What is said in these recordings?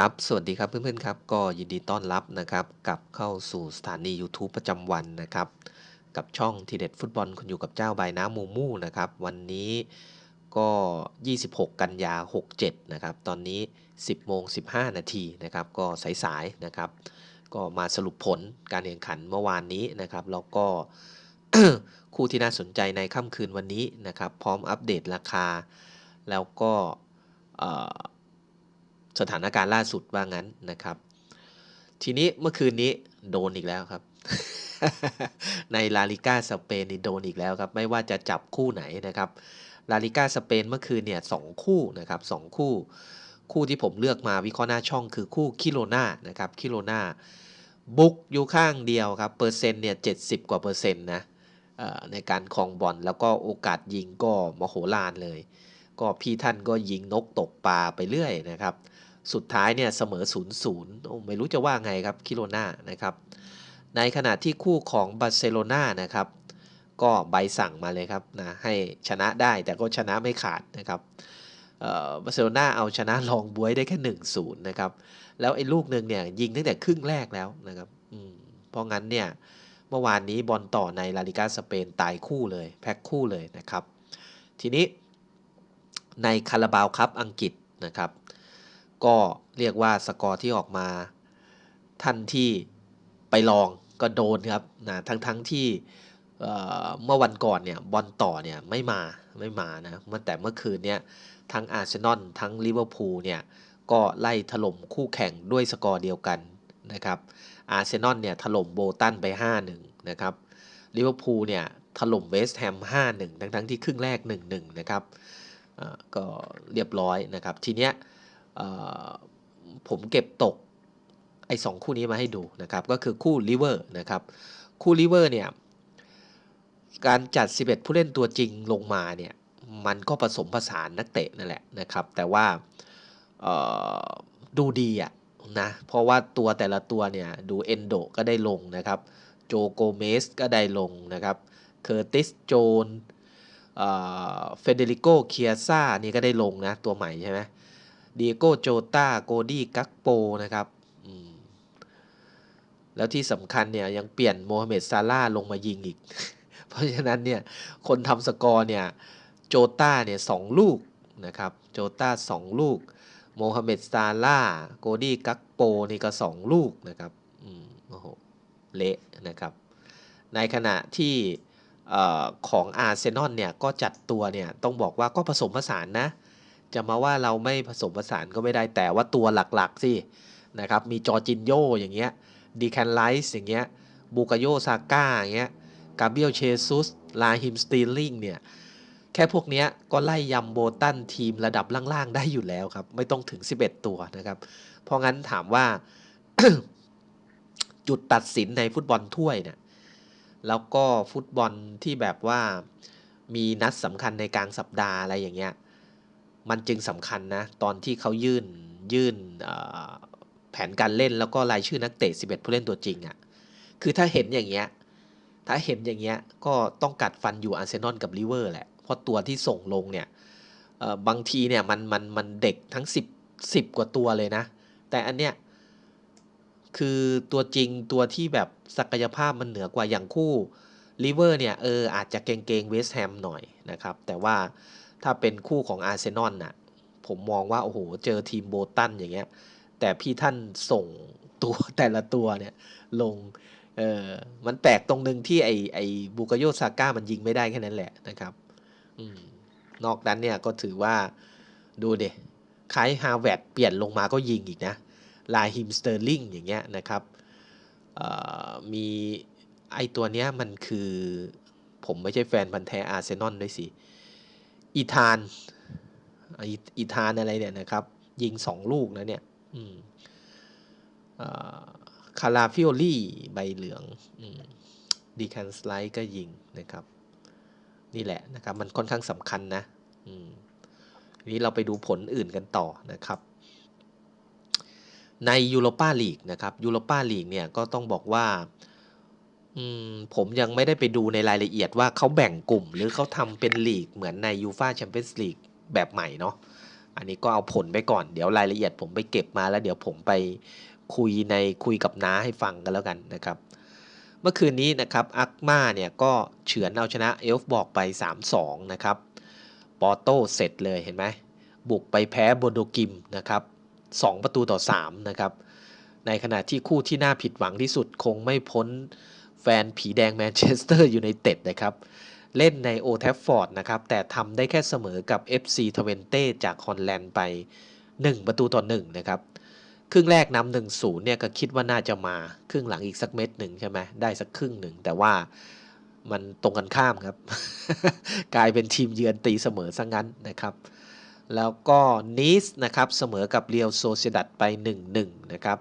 ครับ สวัสดีครับเพื่อนๆครับ ก็ยินดีต้อนรับนะครับกลับเข้าสู่สถานี YouTube ประจำวันนะครับ กับช่องทีเด็ดฟุตบอลคุณอยู่กับเจ้าใบน้ำมูมูนะครับ วันนี้ก็ 26 กันยา 67 นะครับ ตอนนี้ 10โมง15 นาทีนะครับ ก็สายๆนะครับ ก็มาสรุปผลการแข่งขันเมื่อวานนี้นะครับ แล้วก็คู่ที่น่าสนใจในค่ำคืนวันนี้นะครับ พร้อมอัปเดตราคา แล้วก็ สถานการณ์ล่าสุดว่างั้นนะครับ ทีนี้เมื่อคืนนี้โดนอีกแล้วครับ ในลาลิก้าสเปนนี่โดนอีกแล้วครับ ไม่ว่าจะจับคู่ไหนนะครับลาลิก้าสเปนเมื่อคืนเนี่ยสองคู่นะครับสองคู่ คู่ที่ผมเลือกมาวิเคราะห์หน้าช่องคือคู่คิโลนานะครับคิโลนาบุกอยู่ข้างเดียวครับเปอร์เซ็นต์เนี่ยเจ็ดสิบกว่าเปอร์เซ็นต์นะในการครองบอลแล้วก็โอกาสยิงก็มโหฬารเลย ก็พี่ท่านก็ยิงนกตกปลาไปเรื่อยนะครับ สุดท้ายเนี่ยเสมอ0ูนย์ศูนย์ไม่รู้จะว่าไงครับคิโลนานะครับ ในขณะที่คู่ของบาร์เซโลนานะครับ ก็ใบสั่งมาเลยครับนะให้ชนะได้แต่ก็ชนะไม่ขาดนะครับบาร์เซโลนาเอาชนะลองบวยได้แค่1นศูนย์นะครับ แล้วไอ้ลูกหนึ่งเนี่ยยิงตั้งแต่ครึ่งแรกแล้วนะครับเพราะงั้นเนี่ยเมื่อวานนี้บอลต่อในลาลิกาสเปนตายคู่เลย แพ็คคู่เลยนะครับ ทีนี้ ในคาราบาวคัพอังกฤษนะครับ ก็เรียกว่าสกอร์ที่ออกมา ท่านที่ไปลองก็โดนครับนะทั้งทั้งที่เเมื่อวันก่อนเนี่ยบอลต่อเนี่ยไม่มาไม่มานะเมื่อแต่เมื่อคืนเนี่ยทั้งอาร์เซนอลทั้งลิเวอร์พูลเนี่ยก็ไล่ถล่มคู่แข่งด้วยสกอร์เดียวกันนะครับอาร์เซนอลเนี่ยถล่มโบตันไป 5-1 นะครับลิเวอร์พูลเนี่ยถล่มเวสต์แฮม 5-1 ทั้งทั้งที่ครึ่งแรก 1-1 นะครับ ก็เรียบร้อยนะครับ ทีเนี้ยผมเก็บตกไอ้สองคู่นี้มาให้ดูนะครับ ก็คือคู่ลิเวอร์นะครับ คู่ลิเวอร์เนี่ย การจัด 11 ผู้เล่นตัวจริงลงมาเนี่ย มันก็ผสมผสานนักเตะนั่นแหละนะครับ แต่ว่าดูดีอะนะ เพราะว่าตัวแต่ละตัวเนี่ย ดูเอนโดก็ได้ลงนะครับ โจโกเมสก็ได้ลงนะครับ เคอร์ติสโจน เฟเดริโกเคียซ่านี่ก็ได้ลงนะ ตัวใหม่ใช่ไหมดีโก้โจตาโกดี้กักโปนะครับแล้วที่สำคัญเนี่ยยังเปลี่ยนโมฮัมเหม็ดซาร่าลงมายิงอีก เพราะฉะนั้นเนี่ยคนทำสกอร์เนี่ยโจต้าเนี่ยสองลูกนะครับโจต้าสองลูกโมฮัมเหม็ดซาร่าโกดี้กักโปนี่ก็สองลูกนะครับอืมโอ้โหเละนะครับในขณะที่ ของอาร์เซนอลเนี่ยก็จัดตัวเนี่ยต้องบอกว่าก็ผสมผสานนะ จะมาว่าเราไม่ผสมผสานก็ไม่ได้แต่ว่าตัวหลักๆสินะครับมีจอจินโยอย่างเงี้ยดีแคนไลส์อย่างเงี้ยบูกาโยซาก้าอย่างเงี้ยกาเบียลเชซุสลาฮิมสตีลลิงเนี่ยแค่พวกเนี้ยก็ไล่ยำโบตันทีมระดับล่างๆ ได้อยู่แล้วครับ ไม่ต้องถึง 11 ตัวนะครับ เพราะงั้นถามว่าจุดตัดสินในฟุตบอลถ้วยเนี่ย แล้วก็ฟุตบอลที่แบบว่ามีนัดสำคัญในกลางสัปดาห์อะไรอย่างเงี้ย มันจึงสำคัญนะ ตอนที่เขายื่นยื่นแผนการเล่นแล้วก็รายชื่อนักเตะ 11 ผู้เล่นตัวจริงอะ่ะ คือถ้าเห็นอย่างเงี้ย ถ้าเห็นอย่างเงี้ย ก็ต้องกัดฟันอยู่อาร์เซนอลกับลิเวอร์แหละ เพราะตัวที่ส่งลงเนี่ยบางทีเนี่ยมันมันมันเด็กทั้ง 10 10 กว่าตัวเลยนะ แต่อันเนี้ย คือตัวจริงตัวที่แบบศักยภาพมันเหนือกว่าอย่างคู่ลิเวอร์เนี่ยเอออาจจะเก่งเกงเวสต์แฮมหน่อยนะครับ แต่ว่าถ้าเป็นคู่ของอาร์เซนอลน่ะผมมองว่า โอ้โห เจอทีมโบตันอย่างเงี้ย แต่พี่ท่านส่งตัวแต่ละตัวเนี่ยลงเออมันแปลกตรงนึงที่ไอไอบูกโยซาก้ามันยิงไม่ได้แค่นั้นแหละนะครับอืมนอกนั้นเนี่ยก็ถือว่าดูเดคล้ายฮาแวดเปลี่ยนลงมาก็ยิงอีกนะ ลาฮิมสเตอร์ลิงอย่างเงี้ยนะครับมีไอตัวเนี้ยมันคือผมไม่ใช่แฟนพันธ์แท้อาร์เซนอลด้วยสิอีธานอีธานอะไรเนี่ยนะครับ ยิงสองลูกนะเนี่ยคาราฟิโอลี่ใบเหลืองดีคันสไลด์ก็ยิงนะครับ นี่แหละนะครับ มันค่อนข้างสำคัญนะนี้เราไปดูผลอื่นกันต่อนะครับ ในยูโรปาลีกนะครับยูโรปาลีกเนี่ยก็ต้องบอกว่าอมผมยังไม่ได้ไปดูในรายละเอียดว่าเขาแบ่งกลุ่ม หรือเขาทำเป็นลีกเหมือนในยูฟาแชมเปี้ยนส์ลีกแบบใหม่เนาะอันนี้ก็เอาผลไปก่อนเดี๋ยวรายละเอียดผมไปเก็บมาแล้วเดี๋ยวผมไปคุยในคุยกับน้าให้ฟังกันแล้วกันนะครับ เมื่อคืนนี้นะครับอักมาเนี่ยก็เฉือนเอาชนะเอลฟ์บอกไป 3-2 นะครับปอโต้เสร็จเลยเห็นไหมบุกไปแพ้โบโดกิมนะครับ 2 ประตูต่อ 3 นะครับ ในขณะที่คู่ที่น่าผิดหวังที่สุดคงไม่พ้นแฟนผีแดงแมนเชสเตอร์ยูไนเต็ดนะครับ เล่นในโอแทฟฟอร์ดนะครับ แต่ทำได้แค่เสมอกับ FC ทเวนเต้จากฮอลแลนด์ไป 1 ประตูต่อ 1 นะครับ ครึ่งแรกนำหนึ่งศูนย์เนี่ยก็คิดว่าน่าจะมา ครึ่งหลังอีกสักเม็ดหนึ่งใช่ไหมได้สักครึ่งหนึ่งแต่ว่ามันตรงกันข้ามครับ กลายเป็นทีมเยือนตีเสมอซะงั้นนะครับ แล้วก็นิสนะครับเสมอกับเรียวโซเซดัตไป 1-1 นะครับ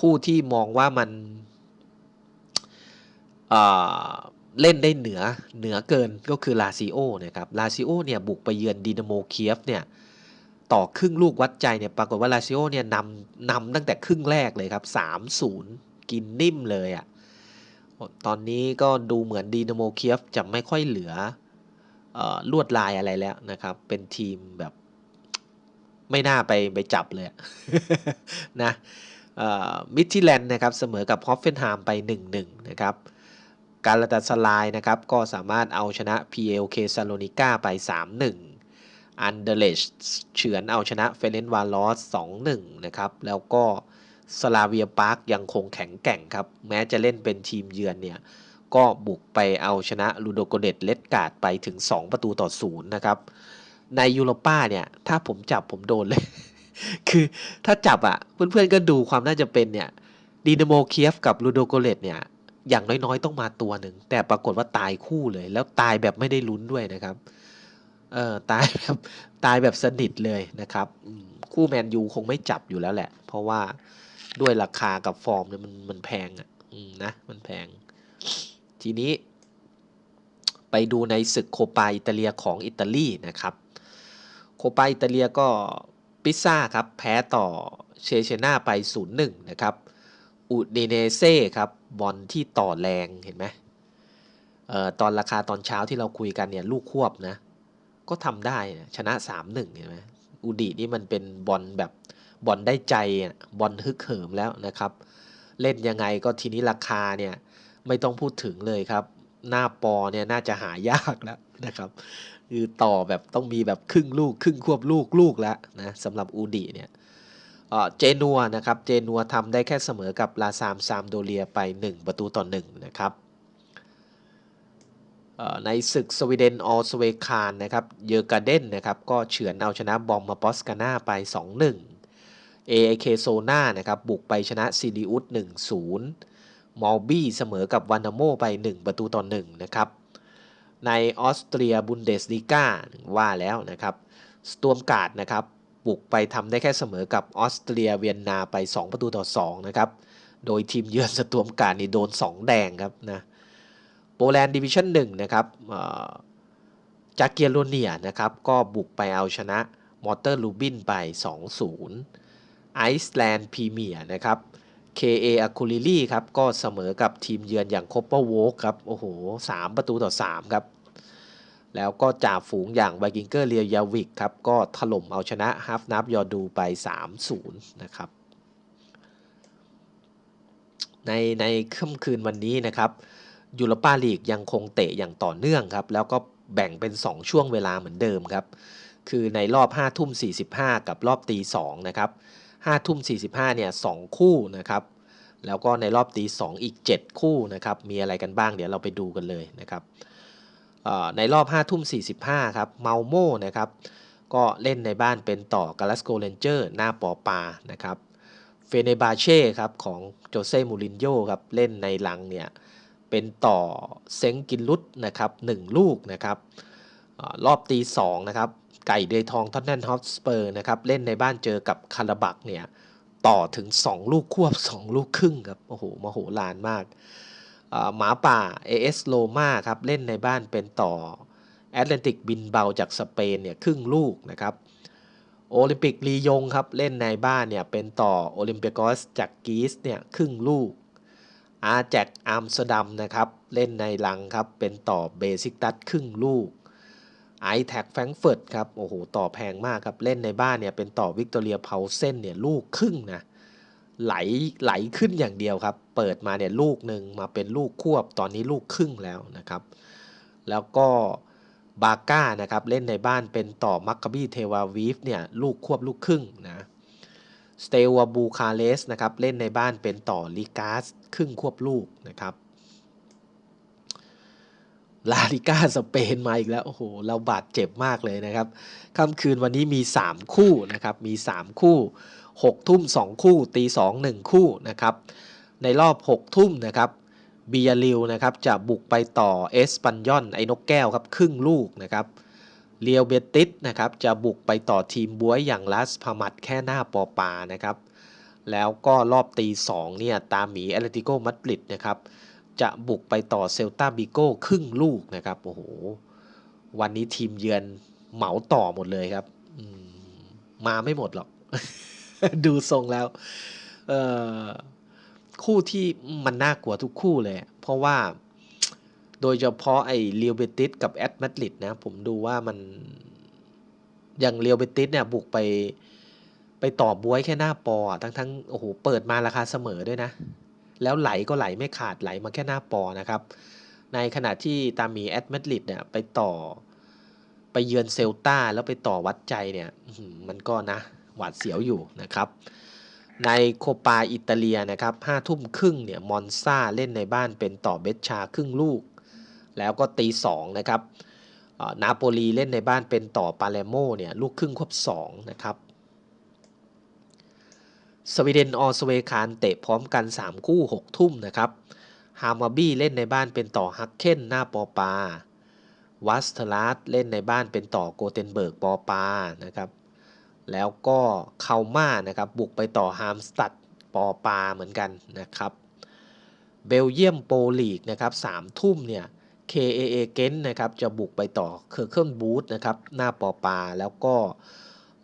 คู่ที่มองว่ามันเล่นได้เหนือเหนือเกินก็คือลาซิโอนะครับลาซิโอเนี่ยบุกไปเยือนดินาโมเคียฟเนี่ยต่อครึ่งลูกวัดใจเนี่ยปรากฏว่าลาซิโอเนี่ยนำนำตั้งแต่ครึ่งแรกเลยครับ 3-0 กินนิ่มเลยอะ่ะตอนนี้ก็ดูเหมือนดีนาโมเคียฟจะไม่ค่อยเหลือ ลวดลายอะไรแล้วนะครับ เป็นทีมแบบ ไม่น่าไปไปจับเลยนะมิทิแลนด์นะครับเสมอกับฮอฟเฟนไฮม์ไป 1-1 นะครับการลาตาสลายนะครับก็สามารถเอาชนะ PLK ซาโลนิก้าไป 3-1 อันเดเลชเฉือนเอาชนะเฟเรนวาลอส 2-1 นะครับ แล้วก็สลาเวียปาร์กยังคงแข็งแกร่งครับ แม้จะเล่นเป็นทีมเยือนเนี่ย ก็บุกไปเอาชนะลูโดโกเดตเลดการ์ดไปถึง 2 ประตูต่อศูนย์นะครับในยูโรป้าเนี่ยถ้าผมจับผมโดนเลย คือถ้าจับอะ่ะเพื่อนๆก็ดูความน่าจะเป็นเนี่ยดีนาโมเคียฟกับลูโดโกเลตเนี่ยอย่างน้อยๆ ต้องมาตัวหนึ่ง แต่ปรากฏว่าตายคู่เลย แล้วตายแบบไม่ได้ลุ้นด้วยนะครับเออตายแบบตายแบบสนิทเลยนะครับคู่แมนยูคงไม่จับอยู่แล้วแหละ เพราะว่าด้วยราคากับฟอร์มเนี่ยมันมันแพงอะนะมันแพง ทีนี้ ไปดูในศึกโคปาอิตาเลียของอิตาลีนะครับ โคปาอิตาเลียก็ปิซซ่าครับ แพ้ต่อเชเชนาไป 0-1 นะครับ อุดเนเซ่ครับ บอลที่ต่อแรงเห็นไหมเอ่อตอนราคาตอนเช้าที่เราคุยกันเนี่ยลูกควบนะ ก็ทำได้นะชนะ 3-1เห็นไหมอุดีนี่มันเป็นบอลแบบบอลได้ใจบอลฮึกเหิมแล้วนะครับ เล่นยังไงก็ทีนี้ราคาเนี่ย ไม่ต้องพูดถึงเลยครับ หน้าปอเนี่ยน่าจะหายากแล้วนะครับคือต่อแบบต้องมีแบบครึ่งลูกครึ่งควบลูกลูกแล้วนะสำหรับอูดีเนี่ยเจนัวนะครับเจนัวทำได้แค่เสมอกับลาซามซามโดเลียไป 1 ประตูต่อ1นะครับในศึกสวีเดนออสเวคานนะครับเยอร์กาเดนนะครับก็เฉือนเอาชนะบอมมาปอสกาน่าไป 2-1 AAK โซนานะครับบุกไปชนะซีดีอุส1-0 มอลบี้เสมอกับวานโมไป 1 ประตูต่อ1นะครับในออสเตรียบุนเดสลีกาว่าแล้วนะครับสตวมการ์ดนะครับบุกไปทำได้แค่เสมอกับออสเตรียเวียนนาไป 2 ประตูต่อ2นะครับโดยทีมเยือนสตวมการนี่โดน 2 แดงครับนะโปแลนด์ดิวิชั่น1นะครับจากเกียโรเนียนะครับก็บุกไปเอาชนะมอเตอร์ลูบินไป 2-0ไอซ์แลนด์พรีเมียร์นะครับ KA อะคูลิลี่ครับก็เสมอกับทีมเยือนอย่างคอปเปอร์โวกครับโอ้โห3ประตูต่อ3ครับ แล้วก็จ่าฝูงอย่างไวกิงเกอร์เรียยาวิกครับก็ถล่มเอาชนะฮาฟนับยอดูไป 3-0 นะครับ ในในค่ำคืนวันนี้นะครับยูโรปาลีกยังคงเตะอย่างต่อเนื่องครับ แล้วก็แบ่งเป็น 2 ช่วงเวลาเหมือนเดิมครับ คือในรอบ5ทุ่ม45 กับรอบตี2นะครับ 5ทุ่ม45เนี่ย2คู่นะครับ แล้วก็ในรอบตี2อีก 7 คู่นะครับ มีอะไรกันบ้างเดี๋ยวเราไปดูกันเลยนะครับในรอบ5ทุ่ม45ครับเมาโมนะครับก็เล่นในบ้านเป็นต่อกาลาสโกเรนเจอร์หน้าปอปานะครับเฟเนบาเช่ครับของโจเซ่มูรินโญ่ครับเล่นในหลังเนี่ยเป็นต่อเซ็งกินลุตนะครับ1ลูกนะครับ รอบตี2นะครับ ไก่เดยทองท็อตแนนฮอตสเปอร์นะครับ เล่นในบ้านเจอกับคาราบักเนี่ย ต่อถึง 2 ลูกควบ 2 ลูกครึ่งครับ โอ้โหมโหลานมาก หมาป่า AS โลมาครับ เล่นในบ้านเป็นต่อแอตแลนติกบินเบาจากสเปนเนี่ยครึ่งลูกนะครับโอลิมปิกลียงครับ เล่นในบ้านเนี่ยเป็นต่อโอลิมเปียกอสจากกีสเนี่ยครึ่งลูกอาแจกอัมสเตอร์ดัมนะครับ เล่นในลังครับ เป็นต่อเบซิกตัสครึ่งลูก ไอแท็กแฟรงเฟิร์ตครับ โอ้โห ต่อแพงมากครับ เล่นในบ้านเนี่ย เป็นต่อวิกตอเรียเพาเซนเนี่ย ลูกครึ่งนะ ไหลไหลขึ้นอย่างเดียวครับ เปิดมาเนี่ย ลูกหนึ่งมาเป็นลูกควบ ตอนนี้ลูกครึ่งแล้วนะครับ แล้วก็บาก้านะครับ เล่นในบ้านเป็นต่อมักกะบี้เทวาวีฟเนี่ย ลูกควบลูกครึ่งนะสเตวาบูคาเลสนะครับ เล่นในบ้านเป็นต่อลิกาสครึ่งควบลูกนะครับ ลาลิก้าสเปนมาอีกแล้ว โอ้โห เราบาดเจ็บมากเลยนะครับค่ำคืนวันนี้มี 3 คู่นะครับ มี 3 คู่6ทุ่ม 2 คู่ตี 2 1 คู่นะครับ ในรอบ 6 ทุ่มนะครับบียาริวนะครับจะบุกไปต่อเอสปันยอนไอ้นกแก้วครับครึ่งลูกนะครับเรียวเบติสนะครับจะบุกไปต่อทีมบวยอย่างลัสพามัดแค่หน้าปอปานะครับแล้วก็รอบตี2เนี่ยตามหมีแอตเลติโกมาดริดนะครับ จะบุกไปต่อเซลตาบิโก้ครึ่งลูกนะครับโอ้โหวันนี้ทีมเยือนเหมาต่อหมดเลยครับมาไม่หมดหรอก ดูทรงแล้วคู่ที่มันน่ากลัวทุกคู่เลย เพราะว่าโดยเฉพาะไอ้เรียวเบติสกับแอตมาดริดนะ ผมดูว่ามันอย่างเรียวเบติสเนี่ยบุกไปไปต่อบวยแค่หน้าปอทั้งทั้งโอ้โหเปิดมาราคาเสมอด้วยนะ แล้วไหลก็ไหลไม่ขาดไหลมาแค่หน้าปอนะครับ ในขณะที่ตามีแอดมาดริดเนี่ยไปต่อ ไปเยือนเซลตาแล้วไปต่อวัดใจเนี่ยมันก็นะ หวาดเสียวอยู่นะครับ ในโคปาอิตาเลียนะครับห้าทุ่มครึ่งเนี่ยมอนซาเล่นในบ้านเป็นต่อเบชชาครึ่งลูก แล้วก็ตีสองนะครับนาโปลีเล่นในบ้านเป็นต่อปาเลโมเนี่ยลูกครึ่งครบสองนะครับ สวีเดนออสเวคานเตะพร้อมกัน 3 คู่ 6 ทุ่มนะครับ ฮามาบี้เล่นในบ้านเป็นต่อฮักเคนหน้าปอปา วัสเทลัสเล่นในบ้านเป็นต่อโกเทนเบิร์กปอปานะครับ แล้วก็เคาม่านะครับบุกไปต่อฮามสตัดปอปาเหมือนกันนะครับ เบลเยียมโปลีกนะครับสามทุ่มเนี่ย KAA เกนนะครับจะบุกไปต่อเคอร์เคิลบูธนะครับหน้าปอปาแล้วก็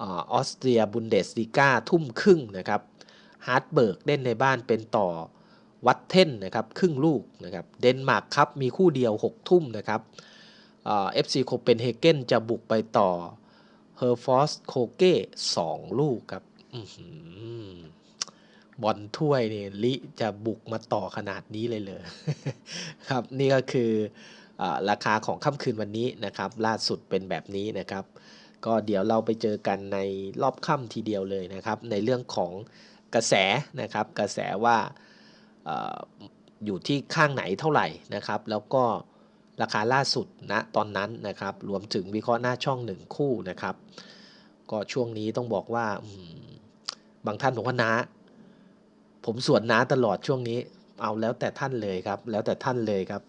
ออสเตรียบุนเดสลิก้าทุ่มครึ่งนะครับ ฮาร์ดเบิร์กเล่นในบ้านเป็นต่อวัดเทนนะครับครึ่งลูกนะครับเดนมาร์กครับมีคู่เดียว 6 ทุ่มนะครับเอฟซีโคเปนเฮเกนจะบุกไปต่อเฮอร์ฟอสโคเก้สองลูกครับบอลถ้วยเนี่ยลิจะบุกมาต่อขนาดนี้เลยเลยครับนี่ก็คืออราคาของค่ำคืนวันนี้นะครับ ล่าสุดเป็นแบบนี้นะครับ ก็เดี๋ยวเราไปเจอกันในรอบค่ำทีเดียวเลยนะครับ ในเรื่องของ กระแสนะครับกระแสว่าออยู่ที่ข้างไหนเท่าไหร่นะครับ แล้วก็ราคาล่าสุดณนะตอนนั้นนะครับ รวมถึงวิเคราะห์หน้าช่องหนึ่งคู่นะครับ ก็ช่วงนี้ต้องบอกว่าบางท่านบอกว่านะ ผมสวนน้าตลอดช่วงนี้ เอาแล้วแต่ท่านเลยครับ แล้วแต่ท่านเลยครับ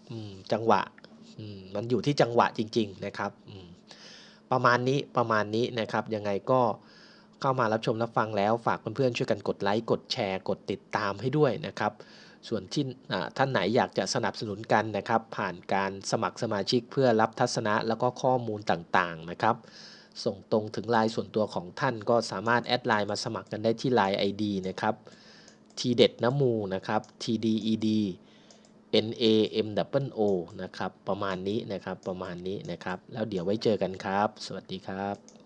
จังหวะมันอยู่ที่จังหวะจริง ๆ นะครับประมาณนี้ประมาณนี้นะครับยังไงก็ เข้ามารับชมรับฟังแล้วฝากเพื่อนๆช่วยกันกดไลค์กดแชร์กดติดตามให้ด้วยนะครับ ส่วนที่ท่านไหนอยากจะสนับสนุนกันนะครับ ผ่านการสมัครสมาชิกเพื่อรับทัศนะแล้วก็ข้อมูลต่างๆนะครับ ส่งตรงถึงไลน์ส่วนตัวของท่านก็สามารถแอดไลน์มาสมัครกันได้ที่ไลน์ ID นะครับทีเด็ดน้ำมูนะครับ TDED NAM O นะครับ ประมาณนี้นะครับ ประมาณนี้นะครับ แล้วเดี๋ยวไว้เจอกันครับ สวัสดีครับ